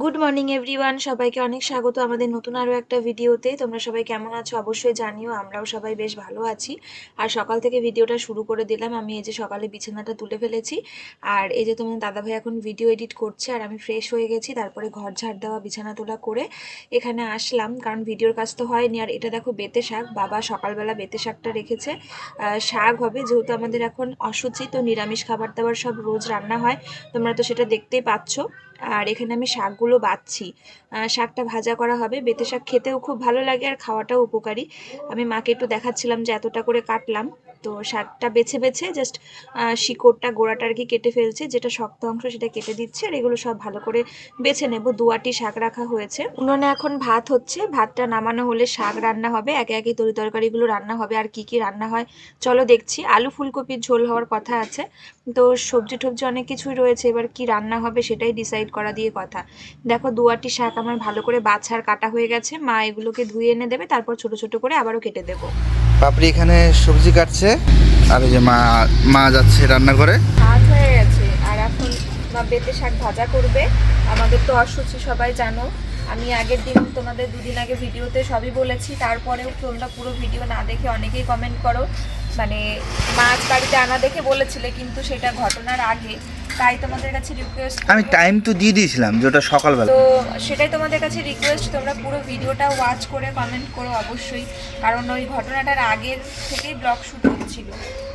Good morning everyone সবাইকে অনেক স্বাগত আমাদের নতুন আরও একটা ভিডিওতে। তোমরা সবাই কেমন আছো? অবশ্যই জানিও, আমরাও সবাই বেশ ভালো আছি। আর সকাল থেকে ভিডিওটা শুরু করে দিলাম। আমি এই যে সকালে বিছানাটা তুলে ফেলেছি। আর এই যে তোমার দাদাভাই এখন ভিডিও এডিট করছে, আর আমি ফ্রেশ হয়ে গেছি। তারপরে ঘর ঝাড় দেওয়া, বিছানা তোলা করে এখানে আসলাম। কারণ ভিডিওর কাজ তো হয়নি। আর এটা দেখো বেতে শাক। বাবা সকালবেলা বেতে শাকটা রেখেছে। শাক হবে। যেহেতু আমাদের এখন অসুচি তো নিরামিষ খাবার দাবার সব রোজ রান্না হয়, তোমরা তো সেটা দেখতেই পাচ্ছ। আর এখানে আমি শাকগুলো আহ, শাকটা ভাজা করা হবে। বেতে শাক খেতেও খুব ভালো লাগে আর খাওয়াটাও উপকারী। আমি মাকে একটু দেখাচ্ছিলাম যে এতটা করে কাটলাম। তো শাকটা বেছে বেছে জাস্ট শিকড়টা গোড়াটা আর কি কেটে ফেলছে। যেটা শক্ত অংশ সেটা কেটে দিচ্ছে আর এগুলো সব ভালো করে বেছে নেব। দুয়াটি শাক রাখা হয়েছে। উনুনে এখন ভাত হচ্ছে। ভাতটা নামানো হলে শাক রান্না হবে। একে একে তরি তরকারিগুলো রান্না হবে। আর কি কি রান্না হয়? চলো দেখছি। আলু ফুলকপির ঝোল হওয়ার কথা আছে। তো সবজি টবজি অনেক কিছুই রয়েছে এবার কি রান্না হবে সেটাই ডিসাইড করা দিয়ে কথা। দেখো দুয়াটি শাক আমার ভালো করে বাছার কাটা হয়ে গেছে মা এগুলোকে ধুয়ে এনে দেবে তারপর ছোট ছোট করে আবারও কেটে দেবো। পাপড়ি এখানে সবজি কাটছে আর যে মা মা যাচ্ছে রান্না করে। ভাত হয়ে গেছে আর এখন মা বেতে শাক ভাজা করবে। আমাদের তো অসুচি সবাই জানো। আমি আগের দিন তোমাদের দুদিন আগে ভিডিওতে সবই বলেছি তারপরেও তোমরা পুরো ভিডিও না দেখে অনেকেই কমেন্ট করো। মানে মাছ বাড়িতে আনা দেখে বলেছিলে কিন্তু সেটা ঘটনার আগে। তাই তোমাদের কাছে রিকোয়েস্ট আমি টাইম তো দিয়ে দিয়েছিলাম যে ওটা সকালবেলা। তো সেটাই তোমাদের কাছে রিকোয়েস্ট তোমরা পুরো ভিডিওটা ওয়াচ করে কমেন্ট করো অবশ্যই। কারণ ওই ঘটনাটার আগের থেকেই ব্লগ শুট হচ্ছিল।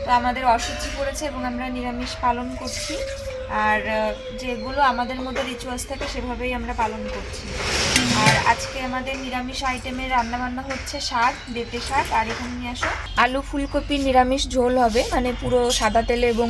তো আমাদের অসুচি পড়েছে এবং আমরা নিরামিষ পালন করছি। আর যেগুলো আমাদের মধ্যে রিচুয়ালস থাকে সেভাবেই আমরা পালন করছি। আর আজকে আমাদের নিরামিষ আইটেমের রান্নাবান্না হচ্ছে শাক বেতে শাক আর এখানে নিয়ে আসো। আলু ফুলকপির নিরামিষ ঝোল হবে মানে পুরো সাদা তেলে এবং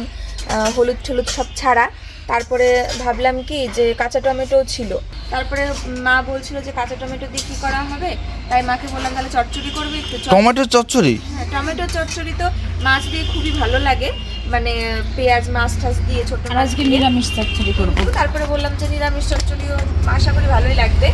হলুদ টলুদ সব ছাড়া। তারপরে ভাবলাম কি যে কাঁচা টমেটো ছিল। তারপরে মা বলছিল যে কাঁচা টমেটো দিয়ে কি করা হবে? তাই মাকে বললাম তাহলে চচ্চড়ি করবি একটু টমেটো চচ্চড়ি? হ্যাঁ টমেটো চচ্চড়ি তো মাছ দিয়ে খুবই ভালো লাগে। মানে পেঁয়াজ মাছ টাছ দিয়ে ছোট আর মাছ আজকে দিয়ে। নিরামিষ চচ্চড়ি করব। তারপরে বললাম যে নিরামিষ চচ্চড়িও আশা করি ভালোই লাগবে।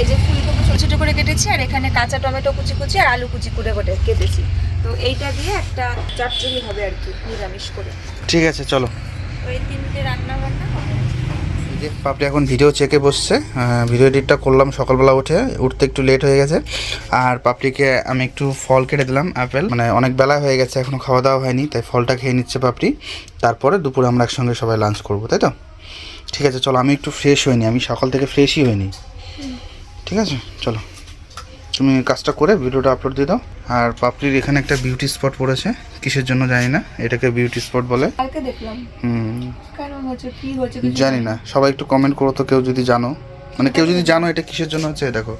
এই যে ফুলকপি ছোট ছোট করে কেটেছি আর এখানে কাঁচা টমেটো কুচি কুচি আর আলু কুচি করে কেটে কেটেছি। তো এইটা দিয়ে একটা চচ্চড়ি হবে আর কি নিরামিষ করে। ঠিক আছে চলো। ওই এই তিনটে রান্না যে পাপড়ি এখন ভিডিও চেকে বসছে। ভিডিও এডিটটা করলাম সকালবেলা উঠে। উঠতে একটু লেট হয়ে গেছে। আর পাপড়িকে আমি একটু ফল কেটে দিলাম অ্যাপেল মানে অনেক বেলা হয়ে গেছে এখনও খাওয়া দাওয়া হয়নি তাই ফলটা খেয়ে নিচ্ছে পাপড়ি। তারপরে দুপুরে আমরা একসঙ্গে সবাই লাঞ্চ করব তাই তো? ঠিক আছে চলো আমি একটু ফ্রেশ হইনি আমি সকাল থেকে ফ্রেশই হইনি। ঠিক আছে চলো। তুমি কাজটা করে ভিডিওটা আপলোড দিয়ে দাও। আর পাপড়ির এখানে একটা বিউটি স্পট পড়েছে কিসের জন্য জানি না এটাকে বিউটি স্পট বলে। দেখলাম। হুম। কি জানি না। সবাই একটু কমেন্ট করো তো কেউ যদি জানো। মানে কেউ যদি জানো এটা কিসের জন্য হচ্ছে দেখো।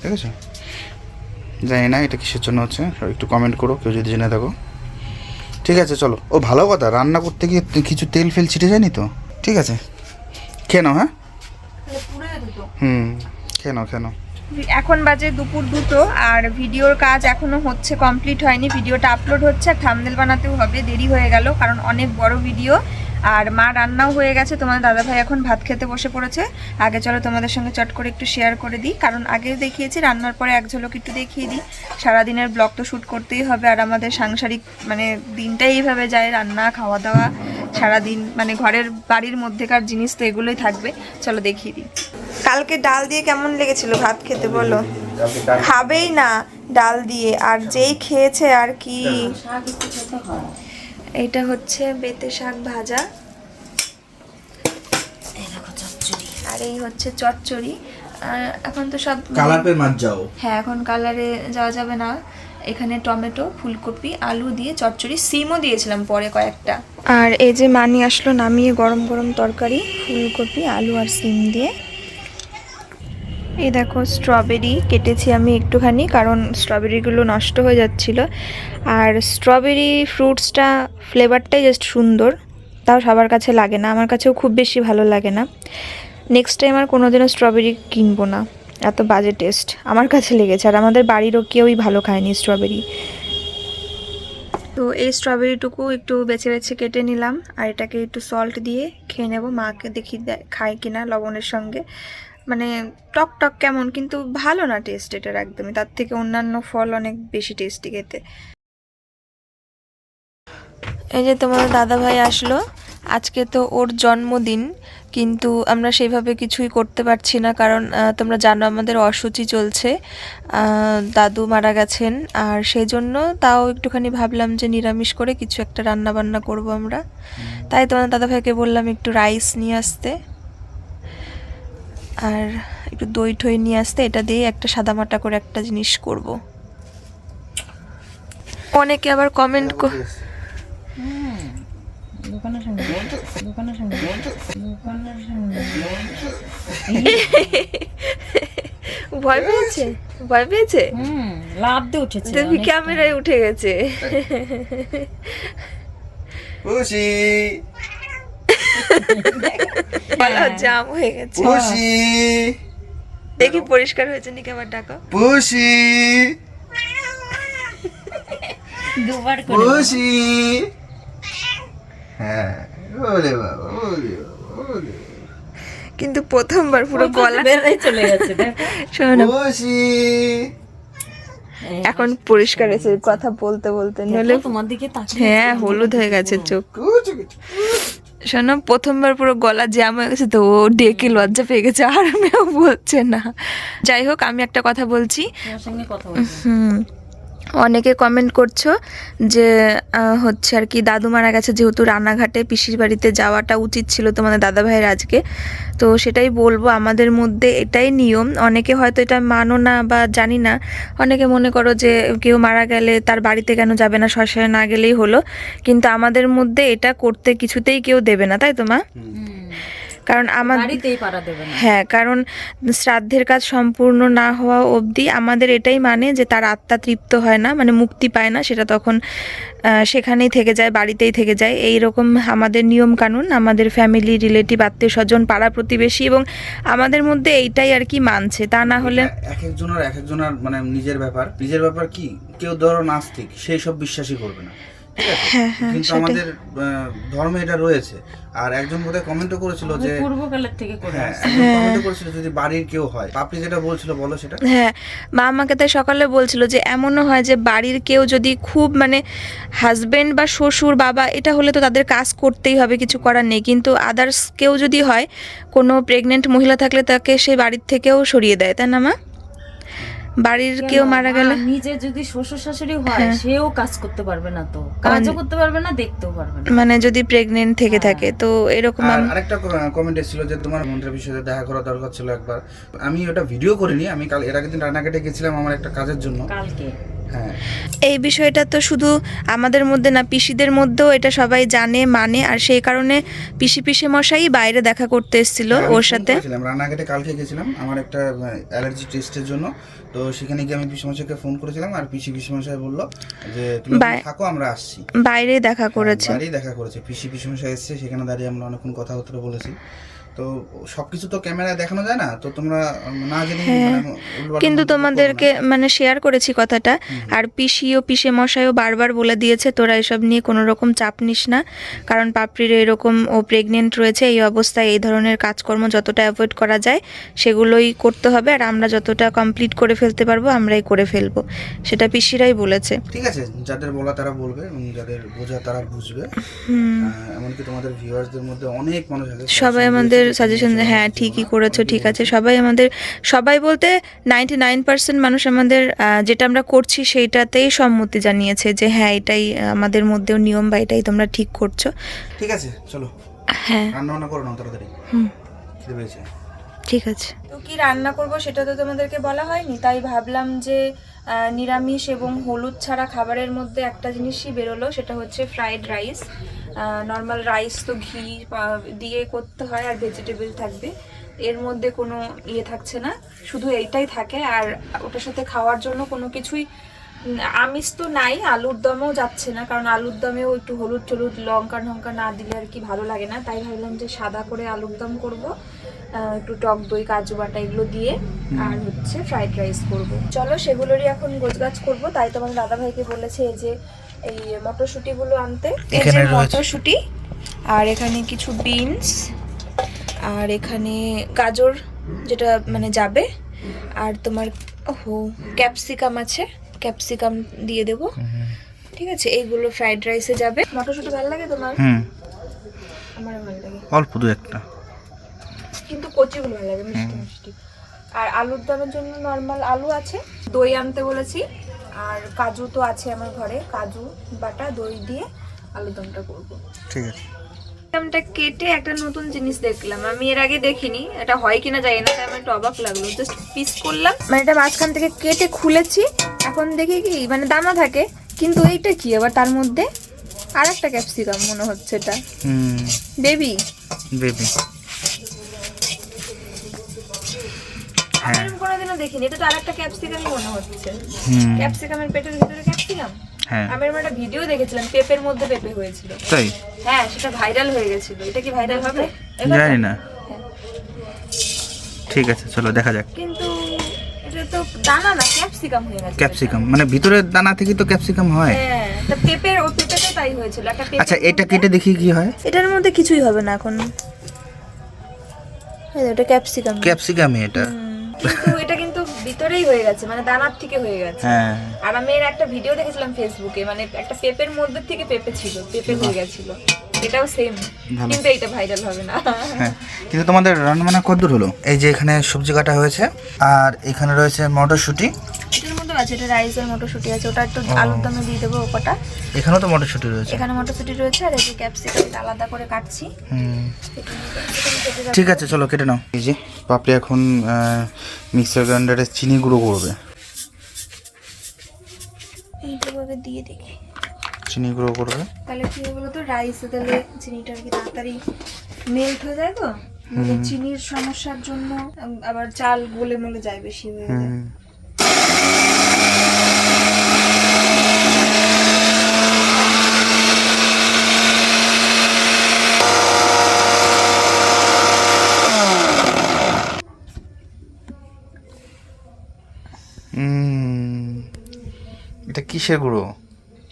ঠিক আছে? জানি না এটা কিসের জন্য হচ্ছে সবাই একটু কমেন্ট করো কেউ যদি জেনে থাকো। ঠিক আছে চলো। ও ভালো কথা। রান্না করতে গিয়ে কিছু তেল ফেল ছিটে যায়নি তো? ঠিক আছে। খেয়ে নাও হ্যাঁ? হুম খেয়ে নাও খেয়ে নাও। এখন বাজে দুপুর দুটো আর ভিডিওর কাজ এখনও হচ্ছে কমপ্লিট হয়নি। ভিডিওটা আপলোড হচ্ছে আর থামনেল বানাতেও হবে দেরি হয়ে গেল কারণ অনেক বড় ভিডিও আর মা রান্নাও হয়ে গেছে তোমাদের দাদাভাই এখন ভাত খেতে বসে পড়েছে। আগে চলো তোমাদের সঙ্গে চট করে একটু শেয়ার করে দিই কারণ আগে দেখিয়েছি রান্নার পরে এক ঝলক একটু দেখিয়ে দিই। সারাদিনের ব্লগ তো শ্যুট করতেই হবে আর আমাদের সাংসারিক মানে দিনটাই এইভাবে যায় রান্না খাওয়া দাওয়া সারাদিন মানে ঘরের বাড়ির মধ্যেকার জিনিস তো এগুলোই থাকবে। চলো দেখিয়ে দিই। কালকে ডাল দিয়ে কেমন লেগেছিল ভাত খেতে বলো? খাবেই না ডাল দিয়ে আর যেই খেয়েছে আর কি? হয় এটা হচ্ছে বেতে শাক ভাজা। চচ্চড়ি। আর এই হচ্ছে চচ্চড়ি। আর এখন তো সব কালার পে মাছ যাও। হ্যাঁ এখন কালারে যাওয়া যাবে না। এখানে টমেটো ফুলকপি আলু দিয়ে চচ্চড়ি সিমও দিয়েছিলাম পরে কয়েকটা। আর এই যে মানি আসলো নামিয়ে গরম গরম তরকারি ফুলকপি আলু আর সিম দিয়ে। এই দেখো স্ট্রবেরি কেটেছি আমি একটুখানি, কারণ স্ট্রবেরিগুলো নষ্ট হয়ে যাচ্ছিল। আর স্ট্রবেরি ফ্রুটসটা ফ্লেভারটাই জাস্ট সুন্দর, তাও সবার কাছে লাগে না, আমার কাছেও খুব বেশি ভালো লাগে না। নেক্সট টাইম আর কোনোদিনও স্ট্রবেরি কিনবো না, এত বাজে টেস্ট আমার কাছে লেগেছে, আর আমাদের বাড়িরও কেউই ভালো খায়নি স্ট্রবেরি তো এই স্ট্রবেরিটুকু একটু বেছে বেছে কেটে নিলাম, আর এটাকে একটু সল্ট দিয়ে খেয়ে নেব, মাকে দেখি খায় কিনা লবণের সঙ্গে। মানে টক টক কেমন কিন্তু ভালো না টেস্ট এটার একদমই। তার থেকে অন্যান্য ফল অনেক বেশি টেস্টি খেতে। এই যে তোমার দাদা ভাই আসলো আজকে তো ওর জন্মদিন কিন্তু আমরা সেইভাবে কিছুই করতে পারছি না কারণ তোমরা জানো আমাদের অসুচি চলছে দাদু মারা গেছেন আর সেই জন্য তাও একটুখানি ভাবলাম যে নিরামিষ করে কিছু একটা রান্না বান্না করব আমরা। তাই তোমার দাদাভাইকে বললাম একটু রাইস নিয়ে আসতে। আর একটু দই ঠই নিয়ে আসতে, এটা দিয়ে একটা সাদামাটা করে একটা জিনিস করব। অনেকে আবার কমেন্ট ভয় পেয়েছে? ভয় পেয়েছে? লাভ দিয়ে উঠেছে ক্যামেরায় উঠে গেছে। খুশি। জাম হয়ে গেছে। খুশি দেখি পরিষ্কার হয়েছে নাকি আবার ডাকো খুশি দুবার করে। খুশি হ্যাঁ ওরে বাবা ওরে ওরে। কিন্তু প্রথমবার পুরো গলা বেড়ে চলে গেছে দেখো। শোনো। খুশি এখন পরিষ্কার হয়েছে কথা বলতে বলতে নইলে তোমার দিকে তাকিয়ে হ্যাঁ হলুদ হয়ে গেছে চোখ। শোনো প্রথমবার পুরো গলা জ্যাম হয়ে গেছে তো ও ডেকে লজ্জা পেয়ে গেছে আর মেয়েও বলছে না। যাই হোক আমি একটা কথা বলছি। হুম। অনেকে কমেন্ট করছ যে হচ্ছে আর কি দাদু মারা গেছে যেহেতু রানাঘাটে পিসির বাড়িতে যাওয়াটা উচিত ছিল তোমাদের দাদা ভাইয়ের আজকে। তো সেটাই বলব আমাদের মধ্যে এটাই নিয়ম। অনেকে হয়তো এটা মানো না বা জানি না। অনেকে মনে করো যে কেউ মারা গেলে তার বাড়িতে কেন যাবে না শ্মশানে না গেলেই হলো। কিন্তু আমাদের মধ্যে এটা করতে কিছুতেই কেউ দেবে না তাই তো মা? কারণ আমার বাড়িতেই পাড়া দেবে না। হ্যাঁ কারণ শ্রাদ্ধের কাজ সম্পূর্ণ না হওয়া অবধি আমাদের এটাই মানে যে তার আত্মা তৃপ্ত হয় না মানে মুক্তি পায় না সেটা তখন সেখানেই থেকে যায় বাড়িতেই থেকে যায়। এই রকম আমাদের নিয়ম কানুন আমাদের ফ্যামিলি রিলেটিভ আত্মীয় স্বজন পাড়া প্রতিবেশী এবং আমাদের মধ্যে এইটাই আর কি মানছে। তা না হলে এক একজনের এক একজনের মানে নিজের ব্যাপার। নিজের ব্যাপার কি? কেউ ধরো নাস্তিক সেই সব বিশ্বাসই করবে না। ঠিক আছে? হ্যাঁ, কিন্তু আমাদের ধর্মে এটা রয়েছে। আর একজন বোধহয় কমেন্টও করেছিল যে পূর্বকালের থেকে করে হ্যাঁ আসছে। করেছিল যদি বাড়ির কেউ হয়। আপনি যেটা বলছিল বলো সেটা? হ্যাঁ মা আমাকে তাই সকালে বলছিল যে এমনও হয় যে বাড়ির কেউ যদি খুব মানে হাজবেন্ড বা শ্বশুর বাবা এটা হলে তো তাদের কাজ করতেই হবে কিছু করার নেই। কিন্তু আদার্স কেউ যদি হয় কোনো প্রেগনেন্ট মহিলা থাকলে তাকে সেই বাড়ির থেকেও সরিয়ে দেয়। তাই না মা? বাড়ির কেউ মারা গেলে? নিজে যদি শ্বশুর শাশুড়ি হয় সেও কাজ করতে পারবে না তো। কাজও করতে পারবে না দেখতেও পারবে না। মানে যদি প্রেগনেন্ট থেকে থাকে তো এরকম আরেকটা কমেন্ট এসেছিল যে তোমার মন্ত্রের বিষয়ে দেখা করা দরকার ছিল একবার। আমি ওটা ভিডিও করিনি আমি কাল এর আগের দিন রান্নাঘাটে গেছিলাম আমার একটা কাজের জন্য। কালকে। হ্যাঁ এই বিষয়টা তো শুধু আমাদের মধ্যে না পিসিদের মধ্যেও এটা সবাই জানে মানে আর সেই কারণে পিসি পিসি মশাই বাইরে দেখা করতে এসেছিল হ্যাঁ, ওর সাথে। রান্নাঘাটে কালকে গেছিলাম আমার একটা অ্যালার্জি টেস্টের জন্য। তো সেখানে গিয়ে আমি পিসি মশাইকে ফোন করেছিলাম আর পিসি পিসি মশাই বলল যে তুমি থাকো আমরা আসছি। বাইরে দেখা করেছে। বাড়ি দেখা করেছে। পিসি পিসি মশাই এসেছে সেখানে দাঁড়িয়ে আমরা অনেকক্ষণ কথাবার্তা বলেছি। তো সবকিছু তো ক্যামেরায় দেখানো যায় না তো তোমরা না জেনে মানে হ্যাঁ। কিন্তু মন্তব্য করো না। তোমাদেরকে মানে শেয়ার করেছি কথাটা। আর পিসি ও পিসে মশাইও বারবার বলে দিয়েছে তোরা এসব নিয়ে কোনো রকম চাপ নিস না। কারণ পাপড়ির এরকম ও প্রেগনেন্ট রয়েছে এই অবস্থায় এই ধরনের কাজকর্ম যতটা অ্যাভয়েড করা যায় সেগুলোই করতে হবে। আর আমরা যতটা কমপ্লিট করে ফেলতে পারব আমরাই করে ফেলব। সেটা পিসিরাই বলেছে। ঠিক আছে যাদের বলা তারা বলবে এবং যাদের বোঝা তারা বুঝবে। এমনকি তোমাদের ভিউয়ার্সদের মধ্যে অনেক মানুষ আছে সবাই আমাদের সাজেশন যে হ্যাঁ ঠিকই করেছ ঠিক আছে। সবাই আমাদের সবাই বলতে নাইনটি নাইন পার্সেন্ট মানুষ আমাদের যেটা আমরা করছি সেইটাতেই সম্মতি জানিয়েছে যে হ্যাঁ এটাই আমাদের মধ্যেও নিয়ম বা এটাই তোমরা ঠিক করছ। ঠিক আছে চলো। হ্যাঁ। রান্না করো না তাড়াতাড়ি। হুম। ঠিক আছে। তো কি রান্না করব সেটা তো তোমাদেরকে বলা হয়নি তাই ভাবলাম যে নিরামিষ এবং হলুদ ছাড়া খাবারের মধ্যে একটা জিনিসই বেরোলো সেটা হচ্ছে ফ্রাইড রাইস নর্মাল রাইস তো ঘি দিয়ে করতে হয় আর ভেজিটেবল থাকবে। এর মধ্যে কোনো ইয়ে থাকছে না শুধু এইটাই থাকে। আর ওটার সাথে খাওয়ার জন্য কোনো কিছুই আমিষ তো নাই আলুর দমও যাচ্ছে না। কারণ আলুর দমেও একটু হলুদ টলুদ লঙ্কা টঙ্কা না দিলে আর কি ভালো লাগে না। তাই ভাবলাম যে সাদা করে আলুর দম করব। একটু টক দই কাজু বাটা এগুলো দিয়ে আর হচ্ছে ফ্রাইড রাইস করব। চলো সেগুলোরই এখন গোছগাছ করব। তাই তোমার দাদা ভাইকে বলেছে যে এই মটরশুঁটিগুলো আনতে। এখানে। মটরশুঁটি আর এখানে কিছু বিনস আর এখানে গাজর যেটা মানে যাবে আর তোমার ওহো ক্যাপসিকাম আছে ক্যাপসিকাম দিয়ে দেবো। ঠিক আছে এইগুলো ফ্রাইড রাইসে যাবে। মটরশুঁটি ভালো লাগে তোমার? হুম। আমার ভালো লাগে। অল্প দু একটা। কিন্তু কচিগুলো ভালো লাগে মিষ্টি মিষ্টি। আর আলুর দমের জন্য নর্মাল আলু আছে। দই আনতে বলেছি। আর কাজু তো আছে আমার ঘরে কাজু বাটা দই দিয়ে আলুর দমটা করব। ঠিক আছে। আমটা কেটে একটা নতুন জিনিস দেখলাম। আমি এর আগে দেখিনি এটা হয় কিনা জানি না তাই আমার একটু অবাক লাগল। জাস্ট পিস করলাম। মানে এটা মাঝখান থেকে কেটে খুলেছি এখন দেখি কি মানে দানা থাকে কিন্তু এইটা কি আবার তার মধ্যে? আর একটা ক্যাপসিকাম মনে হচ্ছে এটা। বেবি? বেবি। হ্যাঁ। এরকম দেখিনি। এটা তো আর একটা ক্যাপসিকামই মনে হচ্ছে। ক্যাপসিকামের পেটের ভিতরে ক্যাপসিকাম হ্যাঁ। আমি এরকম একটা ভিডিও দেখেছিলাম পেঁপের মধ্যে পেঁপে হয়েছিল। তাই? হ্যাঁ সেটা ভাইরাল হয়ে গেছিল। এটা কি ভাইরাল হবে? জানি না। ঠিক আছে চলো দেখা যাক। কিন্তু এটা তো দানা না ক্যাপসিকাম হয়ে গেছে ক্যাপসিকাম মানে ভিতরের দানা থেকে তো ক্যাপসিকাম হয়। হ্যাঁ তা পেঁপের ও পেঁপেতে তাই হয়েছিল। একটা আচ্ছা এটা কেটে দেখি কি হয়। এটার মধ্যে কিছুই হবে না এখন। এটা ক্যাপসিকাম ক্যাপসিকামই এটা। কিন্তু এটা কিন্তু ভিতরেই হয়ে গেছে মানে দানার থেকে হয়ে গেছে। হ্যাঁ। আর আমি এর একটা ভিডিও দেখেছিলাম ফেসবুকে মানে একটা পেঁপের মধ্যে থেকে পেঁপে ছিল পেঁপে হয়ে গেছিল। এটাও সেম কিন্তু এটা ভাইরাল হবে না। হ্যাঁ কিন্তু তোমাদের রান্না কতদূর হলো। এই যে এখানে সবজি কাটা হয়েছে আর এখানে রয়েছে মটরশুঁটি। আছে এটা রাইসের মটরশুঁটি আছে ওটা একটু আলুর দমে দিয়ে দেবো কটা এখানেও তো মটরশুঁটি রয়েছে। এখানে মটরশুঁটি রয়েছে আর এই যে ক্যাপসিকামটা আলাদা করে কাটছি। ঠিক আছে চলো কেটে নাও। এই যে পাপড়ি এখন মিক্সার গ্রাইন্ডারে চিনি গুঁড়ো করবে। এইটা ভাবে দিয়ে দেখি। চিনি গুঁড়ো করবে। তাহলে কি হবে বলতো রাইসে তাহলে চিনিটা আর কি তাড়াতাড়ি মেল্ট হয়ে যায় তো? মানে চিনির সমস্যার জন্য আবার চাল গলে মলে যায় বেশি হয়ে যায়। কিসের গুঁড়ো?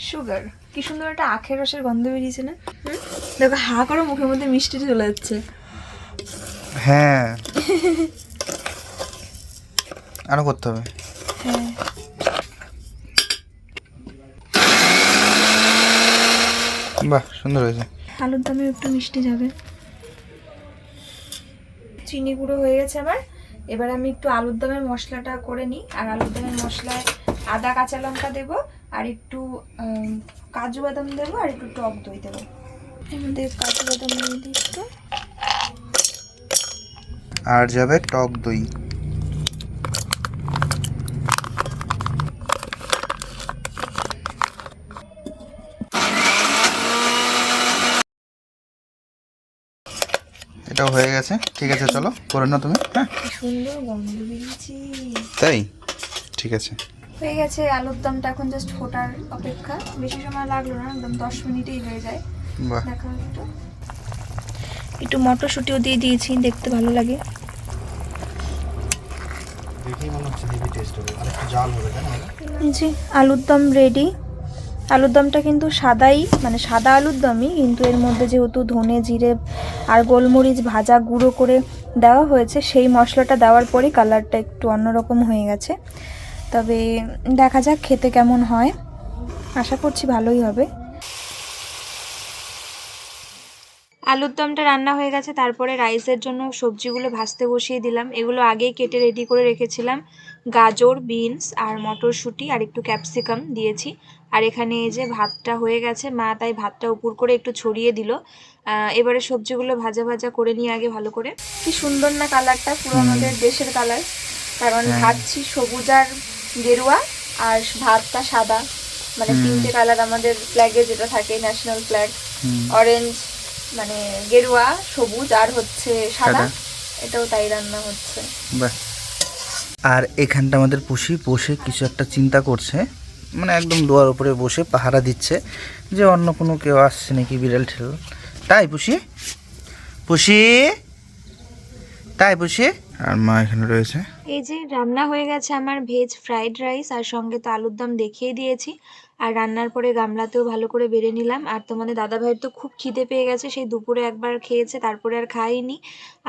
সুগার। কি সুন্দর একটা আখের রসের গন্ধ বেরিয়েছে না? দেখো হা করো মুখের মধ্যে মিষ্টি চলে যাচ্ছে। হ্যাঁ। আরও করতে হবে। হ্যাঁ। বাহ সুন্দর হয়েছে। আলুর দমে একটু মিষ্টি যাবে। চিনি গুঁড়ো হয়ে গেছে আমার। এবার আমি একটু আলুর দমের মশলাটা করে নিই। আর আলুর দমের মশলায় আদা কাঁচা লঙ্কা দেবো। আর একটু কাজু বাদাম দেবো আর একটু টক দই দেবো। মধ্যে কাজু বাদাম দিয়ে আর যাবে টক দই। এটাও হয়ে গেছে। ঠিক আছে চলো করে নাও তুমি হ্যাঁ? সুন্দর গন্ধ বেরিয়েছে। তাই? ঠিক আছে। হয়ে গেছে আলুর দমটা এখন জাস্ট ফোটার অপেক্ষা। বেশি সময় লাগল না একদম দশ মিনিটেই হয়ে যায়। দেখা একটু। একটু মটরশুঁটিও দিয়ে দিয়েছি দেখতে ভালো লাগে। দেখেই মনে হচ্ছে হেভি টেস্ট হবে। আর একটু জাল হবে তাই না এই যে আলুর দম রেডি আলুর দমটা কিন্তু সাদাই মানে সাদা আলুর দমই কিন্তু এর মধ্যে যেহেতু ধনে জিরে আর গোলমরিচ ভাজা গুঁড়ো করে দেওয়া হয়েছে সেই মশলাটা দেওয়ার পরেই কালারটা একটু অন্যরকম হয়ে গেছে। তবে দেখা যাক খেতে কেমন হয়। আশা করছি ভালোই হবে। আলুর দমটা রান্না হয়ে গেছে তারপরে রাইসের জন্য সবজিগুলো ভাজতে বসিয়ে দিলাম। এগুলো আগেই কেটে রেডি করে রেখেছিলাম। গাজর বিনস আর মটরশুঁটি আর একটু ক্যাপসিকাম দিয়েছি। আর এখানে এই যে ভাতটা হয়ে গেছে মা তাই ভাতটা উপর করে একটু ছড়িয়ে দিল। এবারে সবজিগুলো ভাজা ভাজা করে নিয়ে আগে ভালো করে। কি সুন্দর না কালারটা পুরো আমাদের দেশের কালার কারণ ভাবছি সবুজ আর গেরুয়া আর ভাতটা সাদা। মানে তিনটে কালার আমাদের ফ্ল্যাগে যেটা থাকে ন্যাশনাল ফ্ল্যাগ অরেঞ্জ মানে গেরুয়া সবুজ আর হচ্ছে সাদা। এটাও তাই রান্না হচ্ছে। আর এখানটা আমাদের পুষি বসে কিছু একটা চিন্তা করছে। মানে একদম দোয়ার উপরে বসে পাহারা দিচ্ছে যে অন্য কোনো কেউ আসছে নাকি বিড়াল ঠেল। তাই পুষি? পুষি? তাই পুষি? আর মা এখানে রয়েছে। এই যে রান্না হয়ে গেছে আমার ভেজ ফ্রাইড রাইস আর সঙ্গে তো আলুর দম দেখিয়ে দিয়েছি। আর রান্নার পরে গামলাতেও ভালো করে বেড়ে নিলাম। আর তোমাদের দাদা ভাইয়ের তো খুব খিদে পেয়ে গেছে, সেই দুপুরে একবার খেয়েছে, তারপরে আর খাইনি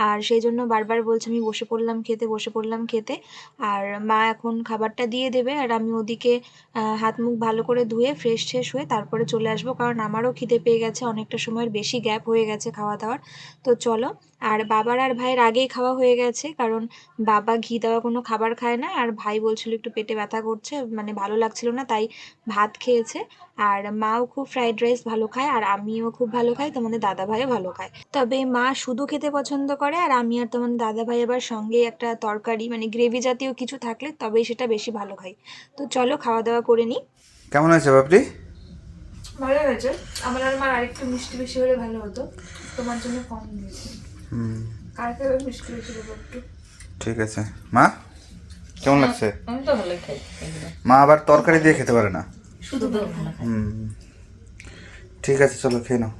আর সেই জন্য বারবার বলছে, আমি বসে পড়লাম খেতে, বসে পড়লাম খেতে। আর মা এখন খাবারটা দিয়ে দেবে, আর আমি ওদিকে হাত মুখ ভালো করে ধুয়ে ফ্রেশ ট্রেশ হয়ে তারপরে চলে আসব। কারণ আমারও খিদে পেয়ে গেছে, অনেকটা সময়ের বেশি গ্যাপ হয়ে গেছে খাওয়া দাওয়ার তো চলো, আর বাবার আর ভাইয়ের আগেই খাওয়া হয়ে গেছে, কারণ বাবা ঘি দেওয়া কোনো খাবার খায় না। আর ভাই বলছিল একটু পেটে ব্যথা করছে মানে ভালো লাগছিল না তাই ভাত খেয়েছে। আর মাও খুব ফ্রাইড রাইস ভালো খায় আর আমিও খুব ভালো খাই তোমাদের দাদা ভাইও ভালো খায়। তবে মা শুধু খেতে পছন্দ করে আর আমি আর তোমাদের দাদা ভাই আবার সঙ্গে একটা তরকারি মানে গ্রেভি জাতীয় কিছু থাকলে তবেই সেটা বেশি ভালো খাই। তো চলো খাওয়া দাওয়া করে নিই। কেমন হয়েছে পাপড়ি ভালো হয়েছে। আমার আর মার আরেকটু মিষ্টি বেশি হলে ভালো হতো। তোমার জন্য কম দিয়েছি। হুম। আর কেউ মিষ্টি বেশি দেবো একটু। ঠিক আছে। মা? কেমন লাগছে? আমি তো ভালোই খাই মা আবার তরকারি দিয়ে খেতে পারে না। শুধু হুম। ঠিক আছে চলো খেয়ে নাও।